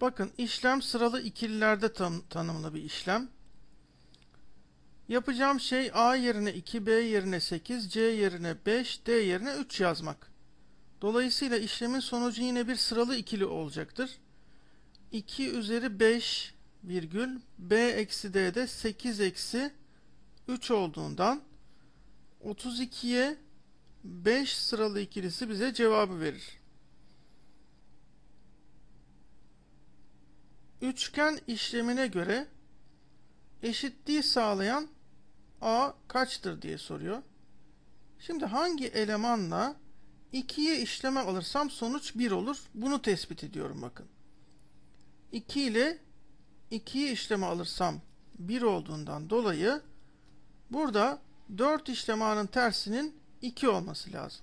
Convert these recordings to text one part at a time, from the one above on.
Bakın işlem sıralı ikililerde tan tanımlı bir işlem. Yapacağım şey A yerine 2, B yerine 8, C yerine 5, D yerine 3 yazmak. Dolayısıyla işlemin sonucu yine bir sıralı ikili olacaktır. 2 üzeri 5 virgül B eksi D'de 8 eksi 3 olduğundan 32'ye 5 sıralı ikilisi bize cevabı verir. Üçgen işlemine göre eşitliği sağlayan A kaçtır diye soruyor. Şimdi hangi elemanla 2'ye işleme alırsam sonuç 1 olur. Bunu tespit ediyorum bakın. 2 ile 2'ye işleme alırsam 1 olduğundan dolayı burada 4 işlem A'nın tersinin 2 olması lazım.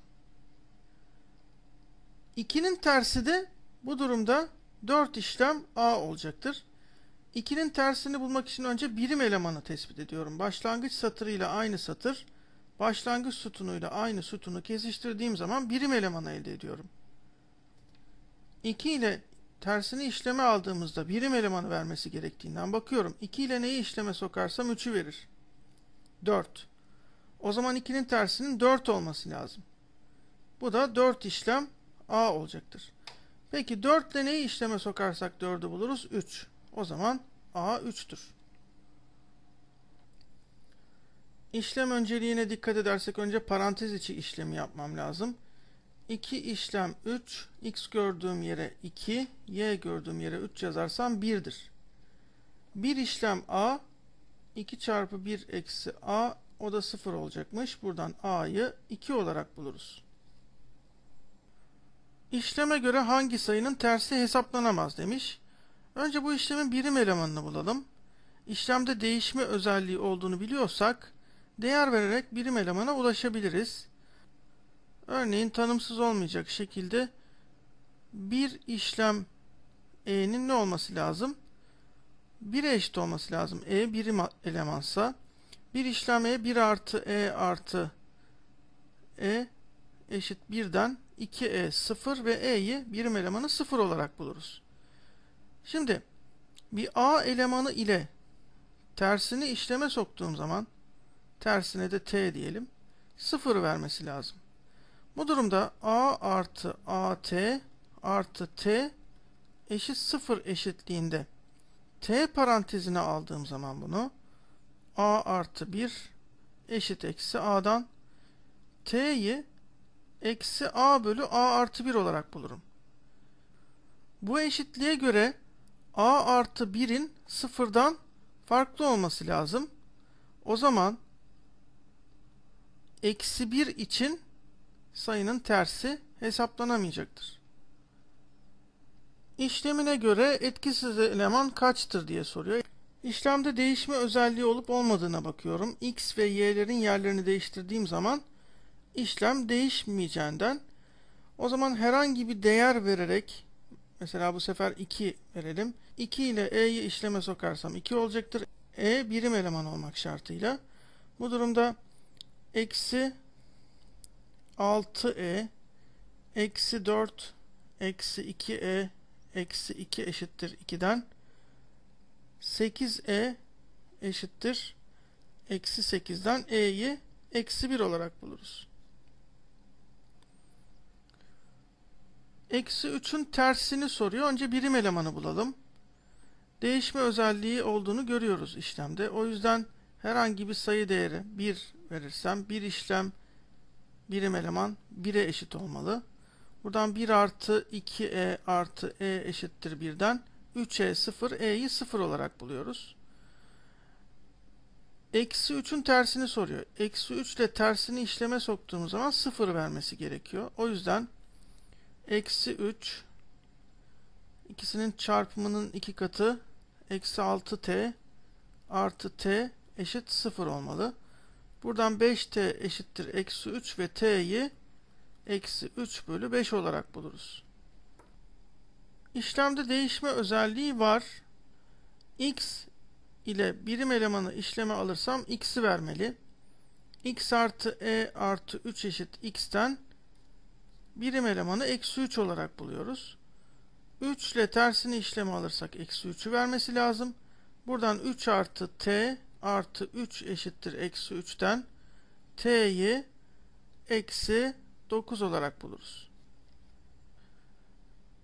2'nin tersi de bu durumda 4 işlem A olacaktır. 2'nin tersini bulmak için önce birim elemanı tespit ediyorum. Başlangıç satırıyla aynı satır, başlangıç sütunuyla aynı sütunu kesiştirdiğim zaman birim elemanı elde ediyorum. 2 ile tersini işleme aldığımızda birim elemanı vermesi gerektiğinden bakıyorum. 2 ile neyi işleme sokarsam 3'ü verir. 4. O zaman 2'nin tersinin 4 olması lazım. Bu da 4 işlem A olacaktır. Peki 4 ile neyi işleme sokarsak 4'ü buluruz? 3. O zaman A 3'tür. İşlem önceliğine dikkat edersek önce parantez içi işlemi yapmam lazım. 2 işlem 3, x gördüğüm yere 2, y gördüğüm yere 3 yazarsam 1'dir. 1 işlem a, 2 çarpı 1 eksi a, o da 0 olacakmış. Buradan a'yı 2 olarak buluruz. İşleme göre hangi sayının tersi hesaplanamaz demiş. Önce bu işlemin birim elemanını bulalım. İşlemde değişme özelliği olduğunu biliyorsak değer vererek birim elemana ulaşabiliriz. Örneğin tanımsız olmayacak şekilde bir işlem e'nin ne olması lazım? 1'e eşit olması lazım. e birim elemansa bir işlem e 1 artı e artı e eşit 1'den 2e 0 ve e'yi birim elemanı 0 olarak buluruz. Şimdi bir a elemanı ile tersini işleme soktuğum zaman tersine de t diyelim 0 vermesi lazım. Bu durumda a artı at artı t eşit 0 eşitliğinde t parantezine aldığım zaman bunu a artı 1 eşit eksi a'dan t'yi eksi a bölü a artı 1 olarak bulurum. Bu eşitliğe göre a artı 1'in sıfırdan farklı olması lazım. O zaman eksi 1 için sayının tersi hesaplanamayacaktır. İşlemine göre etkisiz eleman kaçtır diye soruyor. İşlemde değişme özelliği olup olmadığına bakıyorum. X ve Y'lerin yerlerini değiştirdiğim zaman işlem değişmeyeceğinden o zaman herhangi bir değer vererek mesela bu sefer 2 verelim. 2 ile E'yi işleme sokarsam 2 olacaktır. E birim eleman olmak şartıyla. Bu durumda eksi 6e eksi 4 eksi 2e eksi 2 eşittir 2'den 8e eşittir eksi 8'den e'yi eksi 1 olarak buluruz. Eksi 3'ün tersini soruyor. Önce birim elemanı bulalım. Değişme özelliği olduğunu görüyoruz işlemde. O yüzden herhangi bir sayı değeri 1 verirsem bir işlem birim eleman 1'e eşit olmalı. Buradan 1 artı 2e artı e eşittir 1'den 3e 0, e'yi 0 olarak buluyoruz. Eksi 3'ün tersini soruyor. Eksi 3 ile tersini işleme soktuğumuz zaman 0 vermesi gerekiyor. O yüzden eksi 3 ikisinin çarpımının iki katı eksi 6t artı t eşit 0 olmalı. Buradan 5t eşittir eksi 3 ve t'yi eksi 3 bölü 5 olarak buluruz. İşlemde değişme özelliği var. x ile birim elemanı işleme alırsam x'i vermeli. x artı e artı 3 eşit x'ten birim elemanı eksi 3 olarak buluyoruz. 3 ile tersini işlemi alırsak eksi 3'ü vermesi lazım. Buradan 3 artı t artı 3 eşittir eksi 3'ten t'yi eksi 9 olarak buluruz.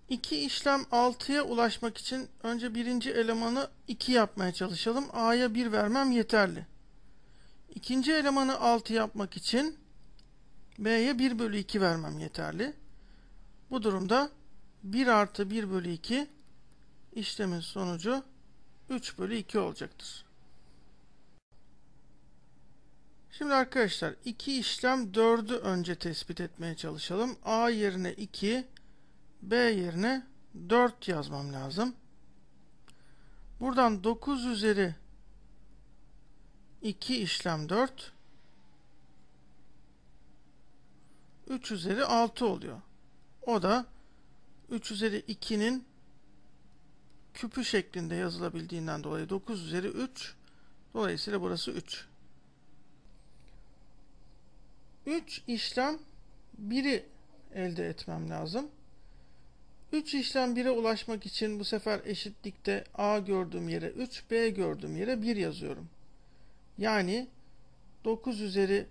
İki işlem 6'ya ulaşmak için önce birinci elemanı 2 yapmaya çalışalım. A'ya 1 vermem yeterli. İkinci elemanı 6 yapmak için B'ye 1 bölü 2 vermem yeterli. Bu durumda 1 artı 1 bölü 2 işlemin sonucu 3 bölü 2 olacaktır. Şimdi arkadaşlar iki işlem 4'ü önce tespit etmeye çalışalım. A yerine 2, B yerine 4 yazmam lazım. Buradan 9 üzeri 2 işlem 4 3 üzeri 6 oluyor. O da 3 üzeri 2'nin küpü şeklinde yazılabildiğinden dolayı 9 üzeri 3 dolayısıyla burası 3. 3 işlem 1'i elde etmem lazım. 3 işlem 1'e ulaşmak için bu sefer eşitlikte A gördüğüm yere 3, B gördüğüm yere 1 yazıyorum. Yani 9 üzeri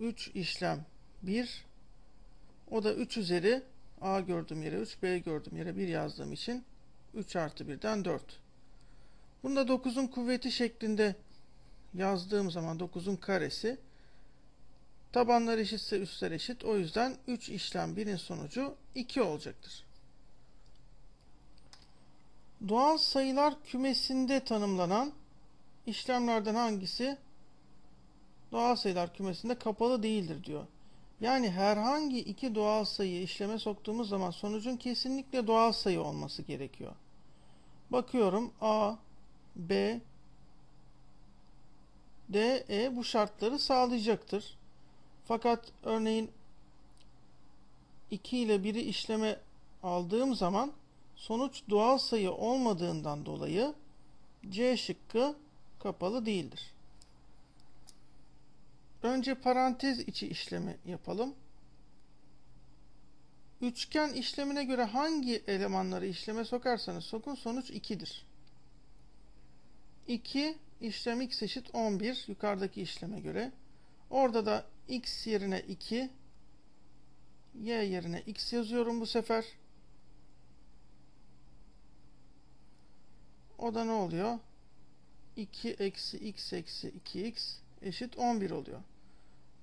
3 işlem 1, o da 3 üzeri A gördüğüm yere 3, B gördüğüm yere 1 yazdığım için 3 artı 1'den 4. Bunu da 9'un kuvveti şeklinde yazdığım zaman 9'un karesi tabanlar eşitse üstler eşit. O yüzden 3 işlem 1'in sonucu 2 olacaktır. Doğal sayılar kümesinde tanımlanan işlemlerden hangisi doğal sayılar kümesinde kapalı değildir diyor. Yani herhangi iki doğal sayıyı işleme soktuğumuz zaman sonucun kesinlikle doğal sayı olması gerekiyor. Bakıyorum A, B, D, E bu şartları sağlayacaktır. Fakat örneğin 2 ile 1'i işleme aldığım zaman sonuç doğal sayı olmadığından dolayı C şıkkı kapalı değildir. Önce parantez içi işlemi yapalım. Üçgen işlemine göre hangi elemanları işleme sokarsanız sokun sonuç 2'dir. 2 işlem x eşit 11 yukarıdaki işleme göre. Orada da x yerine 2 y yerine x yazıyorum bu sefer. O da ne oluyor? 2 eksi x eksi 2x eşit 11 oluyor.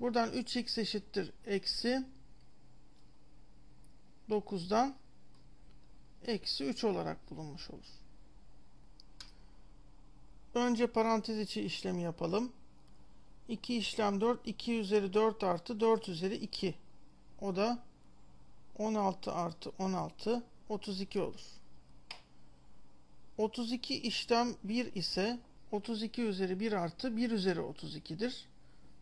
Buradan 3x eşittir eksi 9'dan eksi 3 olarak bulunmuş olur. Önce parantez içi işlemi yapalım. 2 işlem 4, 2 üzeri 4 artı 4 üzeri 2. O da 16 artı 16, 32 olur. 32 işlem 1 ise 32 üzeri 1 artı 1 üzeri 32'dir.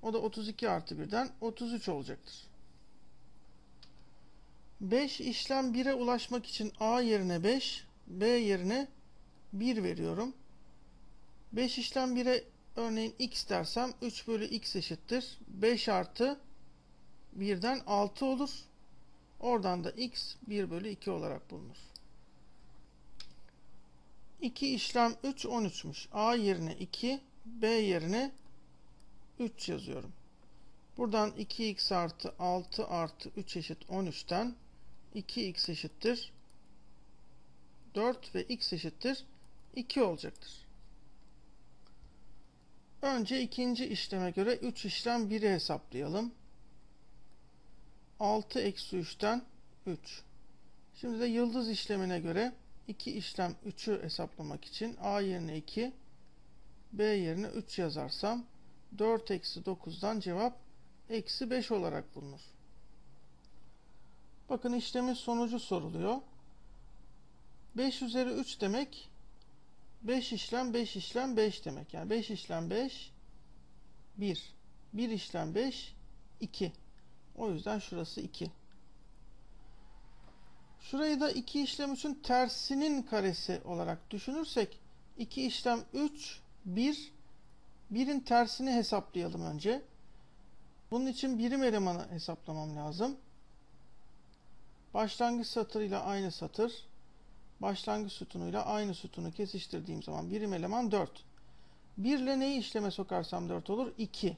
O da 32 artı 1'den 33 olacaktır. 5 işlem 1'e ulaşmak için A yerine 5, B yerine 1 veriyorum. 5 işlem 1'e örneğin x dersem 3 bölü x eşittir. 5 artı 1'den 6 olur. Oradan da x 1 bölü 2 olarak bulunur. 2 işlem 3 13'müş. A yerine 2, B yerine 3 yazıyorum. Buradan 2x artı 6 artı 3 eşit 13'ten 2x eşittir 4 ve x eşittir 2 olacaktır. Önce ikinci işleme göre 3 işlem 1'i hesaplayalım. 6 eksi 3'ten 3. Şimdi de yıldız işlemine göre 2 işlem 3'ü hesaplamak için A yerine 2, B yerine 3 yazarsam 4 eksi 9'dan cevap eksi 5 olarak bulunur. Bakın işlemin sonucu soruluyor. 5 üzeri 3 demek 5 işlem 5 işlem 5 demek. Yani 5 işlem 5 1. 1 işlem 5 2. O yüzden şurası 2. Şurayı da 2 işlem 3'ün tersinin karesi olarak düşünürsek 2 işlem 3 1 1'in tersini hesaplayalım önce. Bunun için birim elemanı hesaplamam lazım. Başlangıç satırıyla aynı satır. başlangıç sütunuyla aynı sütunu kesiştirdiğim zaman birim eleman 4. 1 ile neyi işleme sokarsam 4 olur? 2.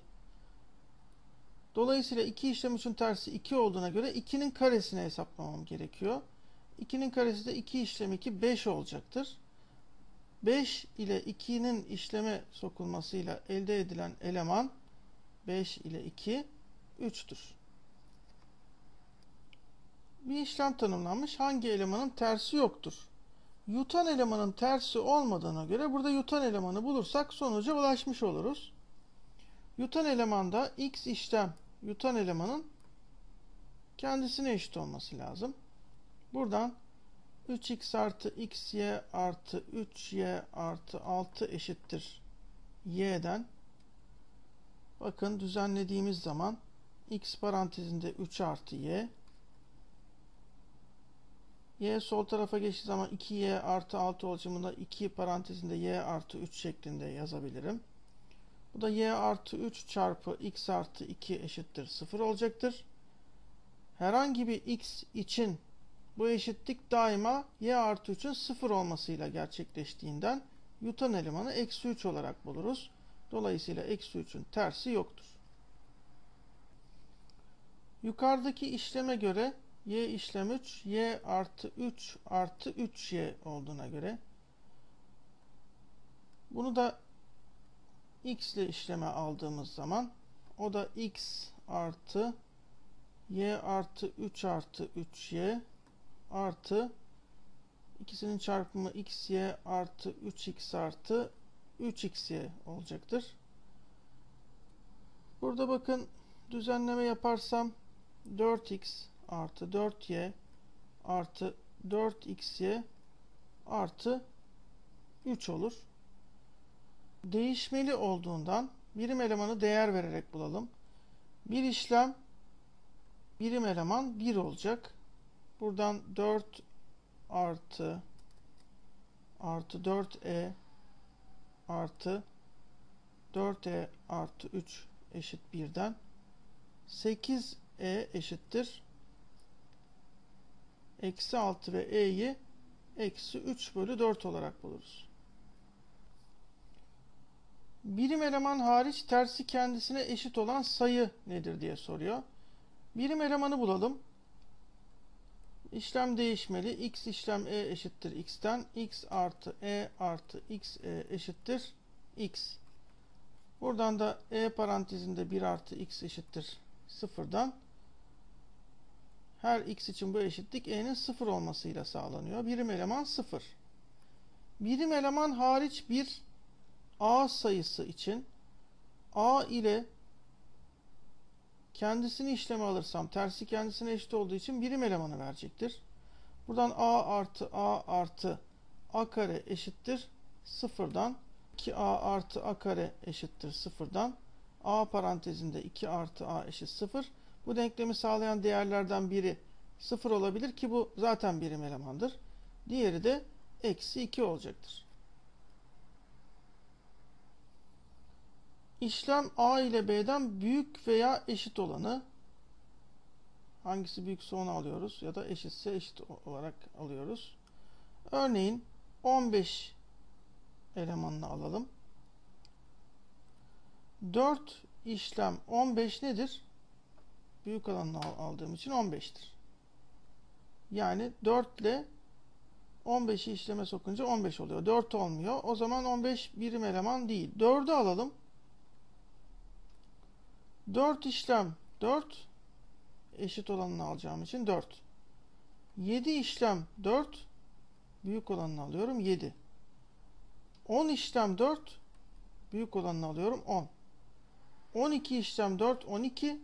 Dolayısıyla 2 işlem için tersi 2 olduğuna göre 2'nin karesini hesaplamam gerekiyor. 2'nin karesi de 2 işlem 2 5 olacaktır. 5 ile 2'nin işleme sokulmasıyla elde edilen eleman 5 ile 2 3'tür. Bir işlem tanımlanmış. Hangi elemanın tersi yoktur? Yutan elemanın tersi olmadığına göre burada yutan elemanı bulursak sonuca ulaşmış oluruz. Yutan elemanda x işlem yutan elemanın kendisine eşit olması lazım. Buradan 3x artı xy artı 3y artı 6 eşittir y'den bakın düzenlediğimiz zaman x parantezinde 3 artı y y sol tarafa geçtiği zaman 2y artı 6 olacağında 2 parantezinde y artı 3 şeklinde yazabilirim. Bu da y artı 3 çarpı x artı 2 eşittir 0 olacaktır. Herhangi bir x için bu eşitlik daima y artı 3'ün 0 olmasıyla gerçekleştiğinden yutan elemanı eksi 3 olarak buluruz. Dolayısıyla eksi 3'ün tersi yoktur. Yukarıdaki işleme göre y işlem 3, y artı 3 artı 3y olduğuna göre bunu da x ile işleme aldığımız zaman o da x artı y artı 3 artı 3y artı ikisinin çarpımı xy artı 3x artı 3xy olacaktır. Burada bakın düzenleme yaparsam 4x artı 4y artı 4xy artı 3 olur. Değişmeli olduğundan birim elemanı değer vererek bulalım. Bir işlem birim eleman 1 olacak. Buradan 4 artı artı 4e artı 4e artı 3 eşit 1'den 8e eşittir eksi 6 ve e'yi eksi 3 bölü 4 olarak buluruz. Birim eleman hariç tersi kendisine eşit olan sayı nedir diye soruyor. Birim elemanı bulalım. İşlem değişmeli. x işlem e eşittir x'ten. x artı e artı x e eşittir x. Buradan da e parantezinde 1 artı x eşittir 0'dan her x için bu eşitlik e'nin 0 olmasıyla sağlanıyor. Birim eleman 0. Birim eleman hariç bir a sayısı için a ile kendisini işleme alırsam tersi kendisine eşit olduğu için birim elemanı verecektir. Buradan a artı a artı a kare eşittir sıfırdan 2a artı a kare eşittir sıfırdan a parantezinde 2 artı a eşit sıfır. Bu denklemi sağlayan değerlerden biri sıfır olabilir ki bu zaten birim elemandır. Diğeri de eksi 2 olacaktır. İşlem A ile B'den büyük veya eşit olanı hangisi büyükse onu alıyoruz ya da eşitse eşit olarak alıyoruz. Örneğin 15 elemanını alalım. 4 işlem 15 nedir? Büyük olanını aldığım için 15'tir. Yani 4 ile 15'i işleme sokunca 15 oluyor. 4 olmuyor. O zaman 15 birim eleman değil. 4'ü alalım. 4 işlem 4 eşit olanını alacağım için 4. 7 işlem 4 büyük olanını alıyorum 7. 10 işlem 4 büyük olanını alıyorum 10. 12 işlem 4 12.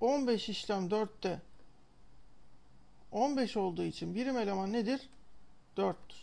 15 işlem 4 de 15 olduğu için birim eleman nedir? 4'tür.